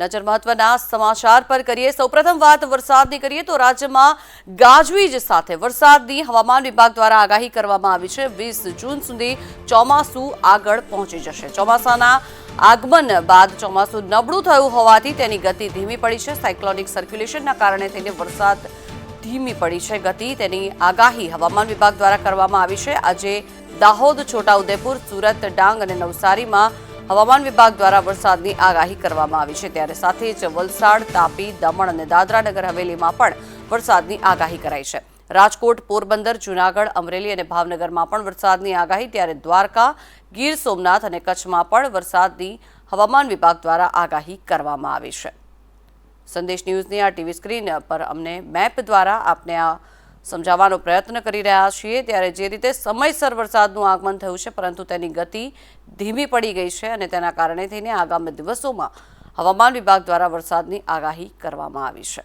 નજર મહત્વના સમાચાર પર કરીએ. સૌપ્રથમ વાત, વરસાદની કરીએ તો રાજ્યમાં ગાજવીજ સાથે વરસાદની હવામાન વિભાગ દ્વારા આગાહી કરવામાં આવી છે. વીસ જૂન સુધી ચોમાસું આગળ પહોંચી જશે. ચોમાસાના આગમન બાદ ચોમાસું નબળું થયું હોવાથી તેની ગતિ ધીમી પડી છે. સાયક્લોનિક સર્ક્યુલેશનના કારણે થઈને વરસાદ ધીમી પડી છે. ગતિ તેની આગાહી હવામાન વિભાગ દ્વારા કરવામાં આવી છે. આજે દાહોદ, છોટાઉદેપુર, સુરત, ડાંગ અને નવસારીમાં હવામાન વિભાગ દ્વારા વરસાદની આગાહી કરવામાં આવી છે. ત્યારે સાથે જ વલસાડ, તાપી, દમણ અને દાદરાનગર હવેલીમાં પણ વરસાદની આગાહી કરાઈ છે. રાજકોટ, પોરબંદર, જૂનાગઢ, અમરેલી અને ભાવનગરમાં પણ વરસાદની આગાહી. ત્યારે દ્વારકા, ગીર સોમનાથ અને કચ્છમાં પણ વરસાદની હવામાન વિભાગ દ્વારા આગાહી કરવામાં આવી છે. સંદેશ ન્યૂઝની આ ટીવી સ્ક્રીન પર અમને મેપ દ્વારા આપને આ સમજાવવાનો પ્રયત્ન કરી રહ્યા છીએ ત્યારે જે રીતે સમયસર વરસાદનું આગમન થયું છે, પરંતુ તેની ગતિ ધીમી પડી ગઈ છે અને તેના કારણે થઈને આગામી દિવસોમાં હવામાન વિભાગ દ્વારા વરસાદની આગાહી કરવામાં આવી છે.